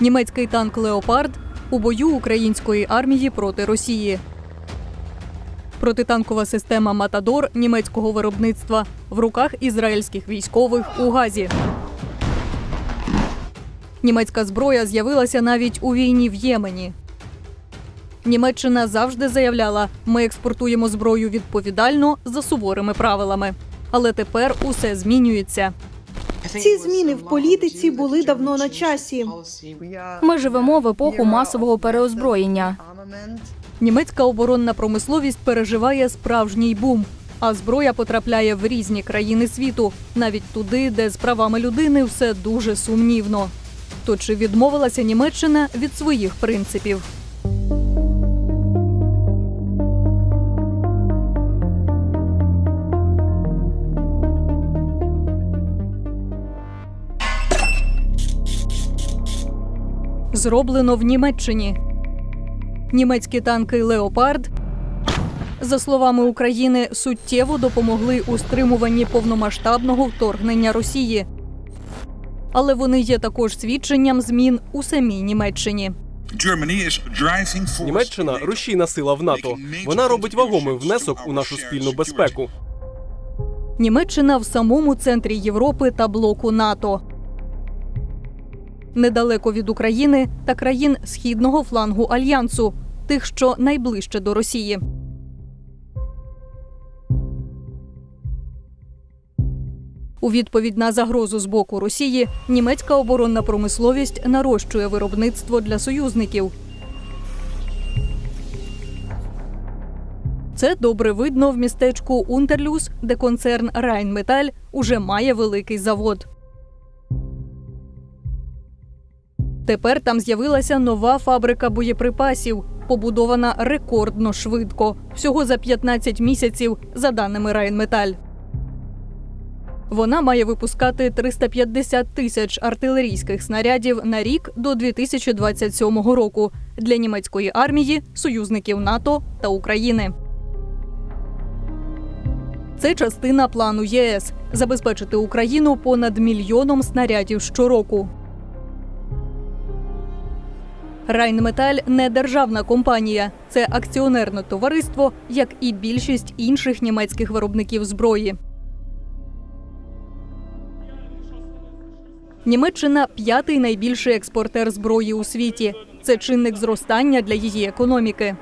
Німецький танк Леопард у бою української армії проти Росії. Протитанкова система Матадор німецького виробництва в руках ізраїльських військових у Газі. Німецька зброя з'явилася навіть у війні в Ємені. Німеччина завжди заявляла, ми експортуємо зброю відповідально за суворими правилами. Але тепер усе змінюється. Ці зміни в політиці були давно на часі. Ми живемо в епоху масового переозброєння. Німецька оборонна промисловість переживає справжній бум, а зброя потрапляє в різні країни світу, навіть туди, де з правами людини все дуже сумнівно. То чи відмовилася Німеччина від своїх принципів? Зроблено в Німеччині. Німецькі танки Леопард, за словами України, суттєво допомогли у стримуванні повномасштабного вторгнення Росії. Але вони є також свідченням змін у самій Німеччині. Німеччина рушійна сила в НАТО. Вона робить вагомий внесок у нашу спільну безпеку. Німеччина в самому центрі Європи та блоку НАТО. Недалеко від України та країн східного флангу альянсу, тих, що найближче до Росії. У відповідь на загрозу з боку Росії німецька оборонна промисловість нарощує виробництво для союзників. Це добре видно в містечку Унтерлюс, де концерн Райнметаль уже має великий завод. Тепер там з'явилася нова фабрика боєприпасів, побудована рекордно швидко, всього за 15 місяців, за даними Райнметаль. Вона має випускати 350 тисяч артилерійських снарядів на рік до 2027 року для німецької армії, союзників НАТО та України. Це частина плану ЄС забезпечити Україну понад мільйоном снарядів щороку. Райнметаль не державна компанія, це акціонерне товариство, як і більшість інших німецьких виробників зброї. Німеччина п'ятий найбільший експортер зброї у світі. Це чинник зростання для її економіки.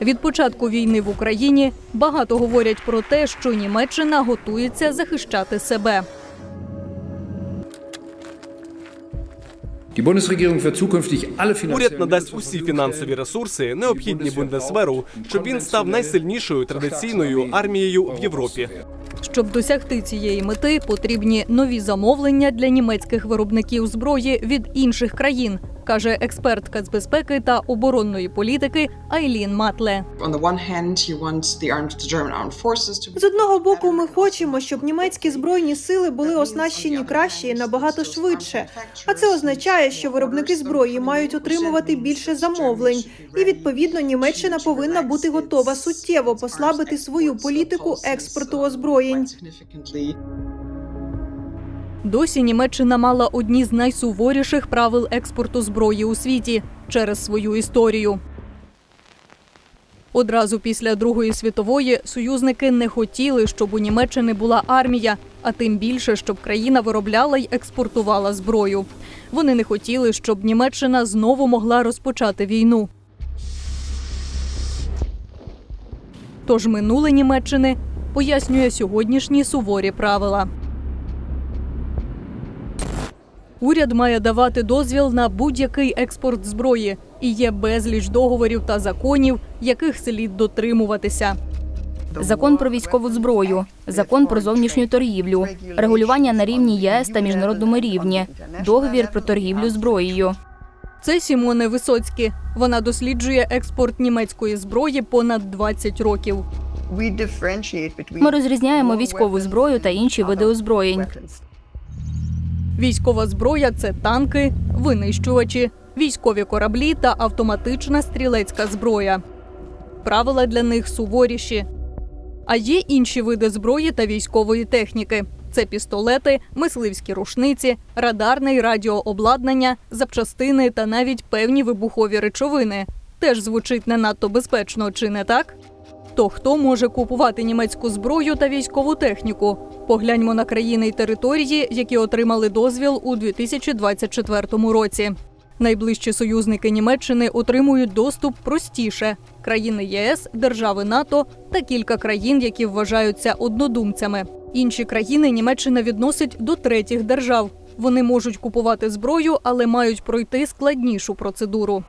Від початку війни в Україні багато говорять про те, що Німеччина готується захищати себе. Уряд надасть усі фінансові ресурси, необхідні Бундесверу, щоб він став найсильнішою традиційною армією в Європі. Щоб досягти цієї мети, потрібні нові замовлення для німецьких виробників зброї від інших країн, каже експертка з безпеки та оборонної політики Айлін Матле. З одного боку, ми хочемо, щоб німецькі збройні сили були оснащені краще і набагато швидше. А це означає, що виробники зброї мають отримувати більше замовлень, і відповідно Німеччина повинна бути готова суттєво послабити свою політику експорту озброєнь. Досі Німеччина мала одні з найсуворіших правил експорту зброї у світі через свою історію. Одразу після Другої світової союзники не хотіли, щоб у Німеччини була армія, а тим більше, щоб країна виробляла й експортувала зброю. Вони не хотіли, щоб Німеччина знову могла розпочати війну. Тож минуле Німеччини пояснює сьогоднішні суворі правила. Уряд має давати дозвіл на будь-який експорт зброї, і є безліч договорів та законів, яких слід дотримуватися. Закон про військову зброю, закон про зовнішню торгівлю, регулювання на рівні ЄС та міжнародному рівні, договір про торгівлю зброєю. Це Сімоне Висоцькі. Вона досліджує експорт німецької зброї понад 20 років. Ми розрізняємо військову зброю та інші види озброєнь. Військова зброя це танки, винищувачі, військові кораблі та автоматична стрілецька зброя. Правила для них суворіші. А є інші види зброї та військової техніки. Це пістолети, мисливські рушниці, радарне й радіообладнання, запчастини та навіть певні вибухові речовини. Теж звучить не надто безпечно, чи не так? То хто може купувати німецьку зброю та військову техніку? Погляньмо на країни й території, які отримали дозвіл у 2024 році. Найближчі союзники Німеччини отримують доступ простіше: країни ЄС, держави НАТО та кілька країн, які вважаються однодумцями. Інші країни Німеччина відносить до третіх держав. Вони можуть купувати зброю, але мають пройти складнішу процедуру.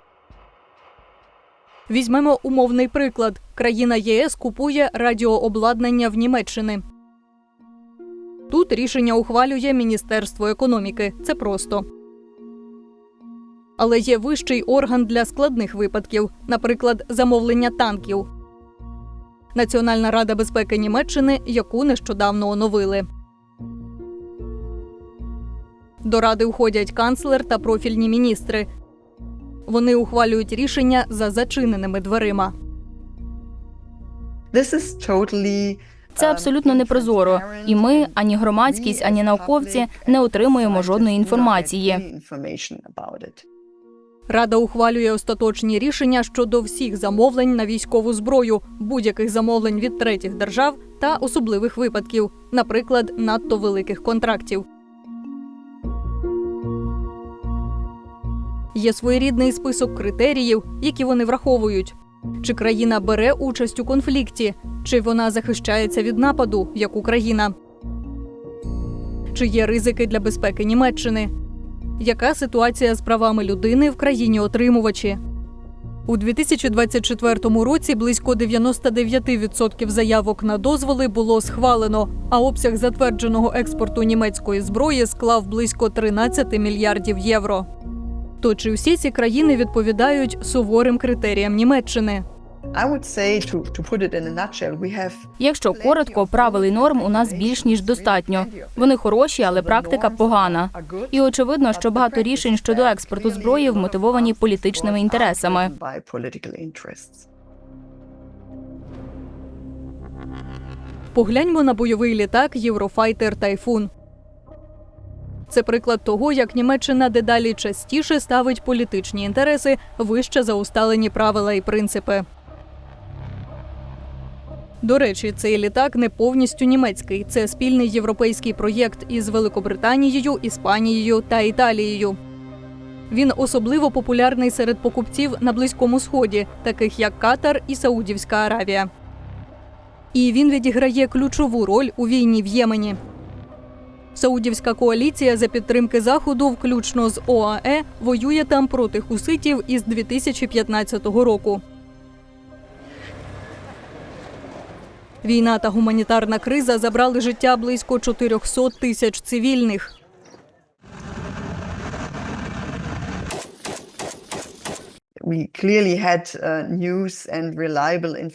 Візьмемо умовний приклад: країна ЄС купує радіообладнання в Німеччини. Тут рішення ухвалює Міністерство економіки. Це просто. Але є вищий орган для складних випадків, наприклад, замовлення танків. Національна рада безпеки Німеччини, яку нещодавно оновили. До ради входять канцлер та профільні міністри. Вони ухвалюють рішення за зачиненими дверима. This is totally Це абсолютно непрозоро, і ми, ані громадськість, ані науковці, не отримуємо жодної інформації. Рада ухвалює остаточні рішення щодо всіх замовлень на військову зброю, будь-яких замовлень від третіх держав та особливих випадків, наприклад, надто великих контрактів. Є своєрідний список критеріїв, які вони враховують. Чи країна бере участь у конфлікті, чи вона захищається від нападу, як Україна, чи є ризики для безпеки Німеччини, яка ситуація з правами людини в країні отримувачі? У 2024 році близько 99% заявок на дозволи було схвалено, а обсяг затвердженого експорту німецької зброї склав близько 13 мільярдів євро. То чи всі ці країни відповідають суворим критеріям Німеччини? Якщо коротко, правил і норм у нас більш ніж достатньо. Вони хороші, але практика погана. І очевидно, що багато рішень щодо експорту зброї вмотивовані політичними інтересами. Погляньмо на бойовий літак Єврофайтер Тайфун. Це приклад того, як Німеччина дедалі частіше ставить політичні інтереси вище за усталені правила і принципи. До речі, цей літак не повністю німецький. Це спільний європейський проєкт із Великобританією, Іспанією та Італією. Він особливо популярний серед покупців на Близькому Сході, таких як Катар і Саудівська Аравія. І він відіграє ключову роль у війні в Ємені. Саудівська коаліція за підтримки заходу, включно з ОАЕ, воює там проти хуситів із 2015 року. Війна та гуманітарна криза забрали життя близько 400 тисяч цивільних.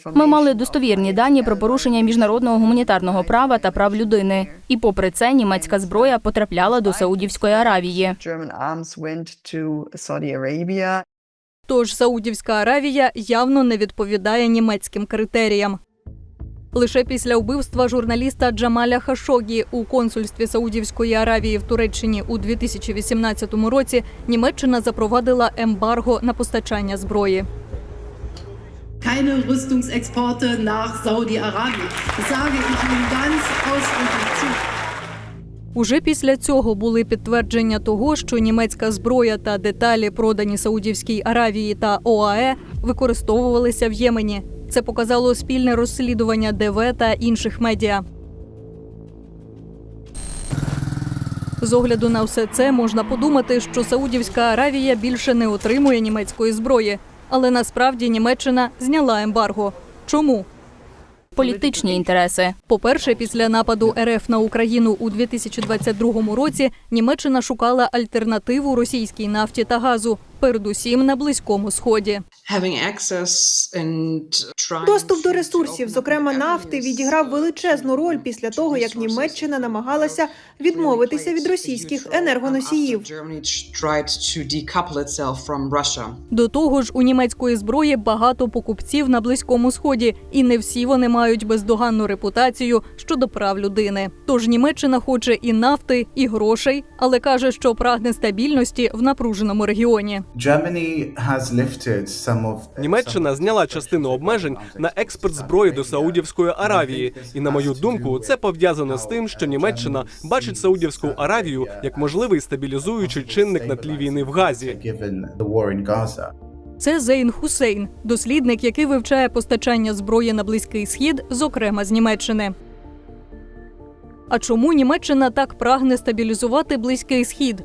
Ми мали достовірні дані про порушення міжнародного гуманітарного права та прав людини. І попри це, німецька зброя потрапляла до Саудівської Аравії. German arms went to Saudi Arabia. Тож Саудівська Аравія явно не відповідає німецьким критеріям. Лише після вбивства журналіста Джамаля Хашогі у консульстві Саудівської Аравії в Туреччині у 2018 році Німеччина запровадила ембарго на постачання зброї. keine Rüstungsexporte nach Saudi-Arabien. Sage ich Ihnen ganz ausdrücklich zu. Уже після цього були підтвердження того, що німецька зброя та деталі, продані Саудівській Аравії та ОАЕ, використовувалися в Ємені. Це показало спільне розслідування ДВ та інших медіа. З огляду на все це можна подумати, що Саудівська Аравія більше не отримує німецької зброї, але насправді Німеччина зняла ембарго. Чому? Політичні інтереси. По-перше, після нападу РФ на Україну у 2022 році Німеччина шукала альтернативу російській нафті та газу. Передусім на близькому сході. Доступ до ресурсів, зокрема нафти, відіграв величезну роль після того, як Німеччина намагалася відмовитися від російських енергоносіїв. До того ж, у німецької зброї багато покупців на близькому сході, і не всі вони мають бездоганну репутацію щодо прав людини. Тож Німеччина хоче і нафти, і грошей, але каже, що прагне стабільності в напруженому регіоні. Germany has lifted some of Німеччина зняла частину обмежень на експорт зброї до Саудівської Аравії, і на мою думку, це пов'язано з тим, що Німеччина бачить Саудівську Аравію як можливий стабілізуючий чинник на тлі війни в Газі. Це Зейн Хусейн, дослідник, який вивчає постачання зброї на близький схід, зокрема з Німеччини. А чому Німеччина так прагне стабілізувати близький схід?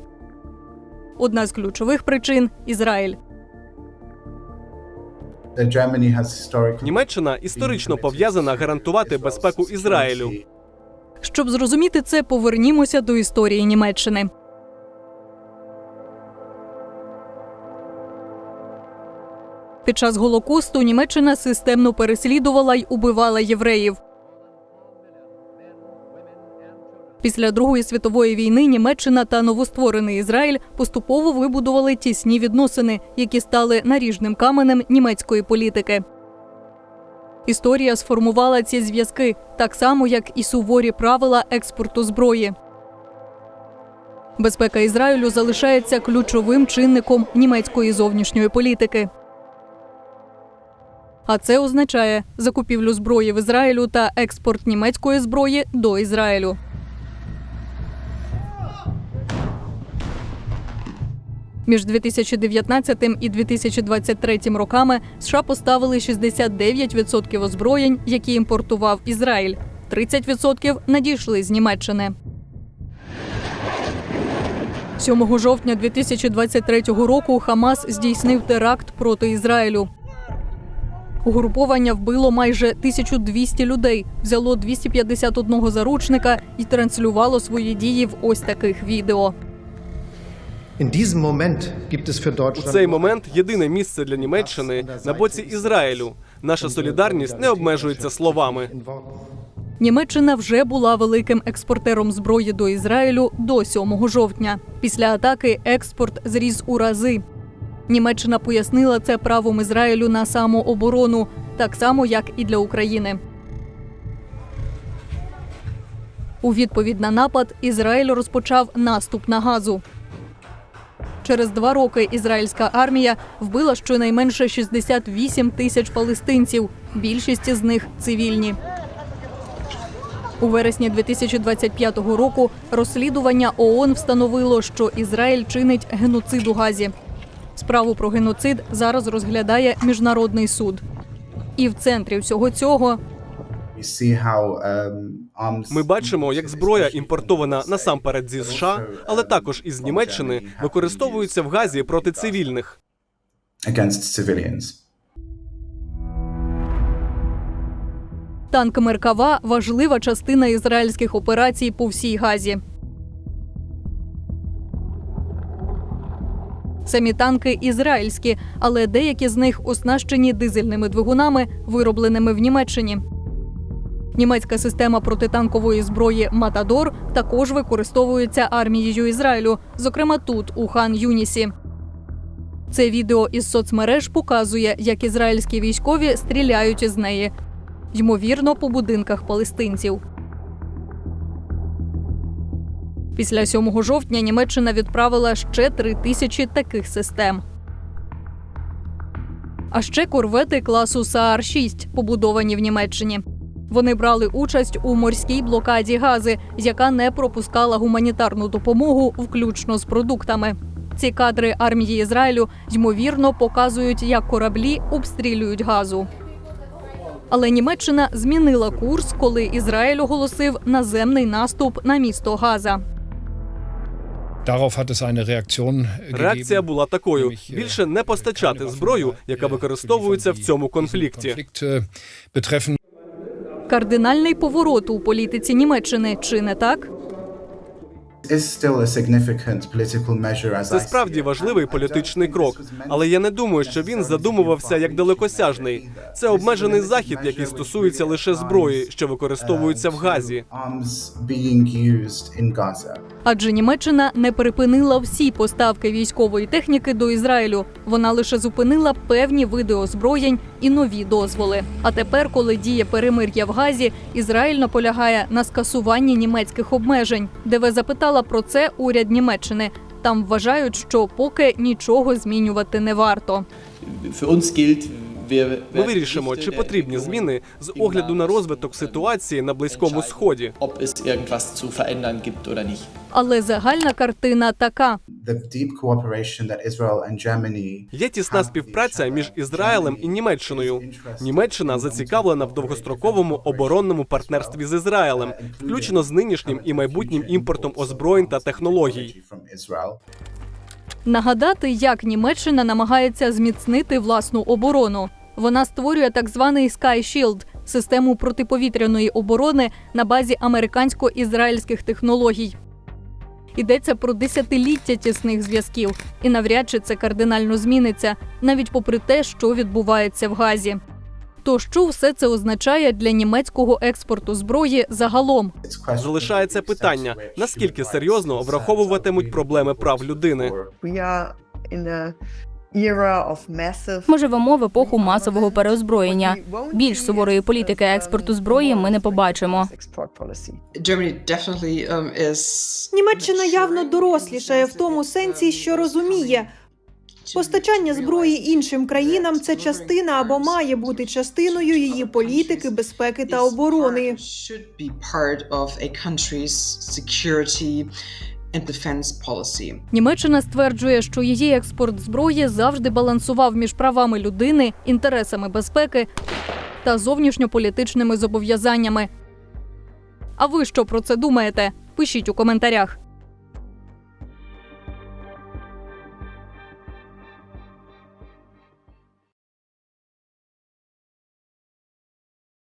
Одна з ключових причин Ізраїль. Німеччина історично пов'язана гарантувати безпеку Ізраїлю. Щоб зрозуміти це, повернімося до історії Німеччини. Під час Голокосту Німеччина системно переслідувала й убивала євреїв. Після Другої світової війни Німеччина та новостворений Ізраїль поступово вибудували тісні відносини, які стали наріжним каменем німецької політики. Історія сформувала ці зв'язки так само, як і суворі правила експорту зброї. Безпека Ізраїлю залишається ключовим чинником німецької зовнішньої політики. А це означає закупівлю зброї в Ізраїлю та експорт німецької зброї до Ізраїлю. Між 2019 і 2023 роками США поставили 69% озброєнь, які імпортував Ізраїль. 30% надійшли з Німеччини. 7 жовтня 2023 року Хамас здійснив теракт проти Ізраїлю. Угруповання вбило майже 1200 людей, взяло 251 заручника і транслювало свої дії в ось таких відео. У цей момент єдине місце для Німеччини на боці Ізраїлю. Наша солідарність не обмежується словами. Німеччина вже була великим експортером зброї до Ізраїлю до 7 жовтня. Після атаки експорт зріс у рази. Німеччина пояснила це правом Ізраїлю на самооборону, так само як і для України. У відповідь на напад Ізраїль розпочав наступ на газу. Через два роки ізраїльська армія вбила щонайменше 68 тисяч палестинців. Більшість з них цивільні. У вересні 2025 року розслідування ООН встановило, що Ізраїль чинить геноцид у Газі. Справу про геноцид зараз розглядає міжнародний суд. І в центрі всього цього Ми бачимо, як зброя, імпортована насамперед зі США, але також із Німеччини, використовується в Газі проти цивільних. танк Меркава важлива частина ізраїльських операцій по всій Газі. Самі танки ізраїльські, але деякі з них оснащені дизельними двигунами, виробленими в Німеччині. Німецька система протитанкової зброї Матадор також використовується армією Ізраїлю, зокрема тут, у хан Юнісі. Це відео із соцмереж показує, як ізраїльські військові стріляють із неї, ймовірно, по будинках палестинців. Після 7 жовтня Німеччина відправила ще три тисячі таких систем. А ще корвети класу Саар 6 побудовані в Німеччині. Вони брали участь у морській блокаді Гази, яка не пропускала гуманітарну допомогу, включно з продуктами. Ці кадри армії Ізраїлю ймовірно показують, як кораблі обстрілюють газу. Але Німеччина змінила курс, коли Ізраїль оголосив наземний наступ на місто Газа. Реакція була такою: äh, більше не постачати зброю, яка використовується в цьому конфлікті. Кардинальний поворот у політиці Німеччини чи не так? Це справді важливий політичний крок, але я не думаю, що він задумувався як далекосяжний. Це обмежений захід, який стосується лише зброї, що використовується в Газі. Arms being used in Gaza. Адже Німеччина не припинила всі поставки військової техніки до Ізраїлю. Вона лише зупинила певні види озброєнь і нові дозволи. А тепер, коли діє перемир'я в Газі, Ізраїль наполягає на скасуванні німецьких обмежень. ДВ запитала про це уряд Німеччини. Там вважають, що поки нічого змінювати не варто. Ми вирішимо, чи потрібні зміни з огляду на розвиток ситуації на близькому сході. Але загальна картина така: Є тісна співпраця між Ізраїлем і Німеччиною. Німеччина зацікавлена в довгостроковому оборонному партнерстві з Ізраїлем, включно з нинішнім і майбутнім імпортом озброєнь та технологій. Нагадати, як Німеччина намагається зміцнити власну оборону. Вона створює так званий Sky Shield – систему протиповітряної оборони на базі американсько-ізраїльських технологій. Йдеться про десятиліття тісних зв'язків, і навряд чи це кардинально зміниться, навіть попри те, що відбувається в Газі. То що все це означає для німецького експорту зброї загалом? Залишається питання: наскільки серйозно враховуватимуть проблеми прав людини. Ми живемо в епоху масового переозброєння. Більш суворої політики експорту зброї ми не побачимо. um. Німеччина явно дорослішає в тому сенсі, що розуміє. Постачання зброї іншим країнам це частина або має бути частиною її політики, безпеки та оборони. Німеччина стверджує, що її експорт зброї завжди балансував між правами людини, інтересами безпеки та зовнішньополітичними зобов'язаннями. А ви що про це думаєте? Пишіть у коментарях.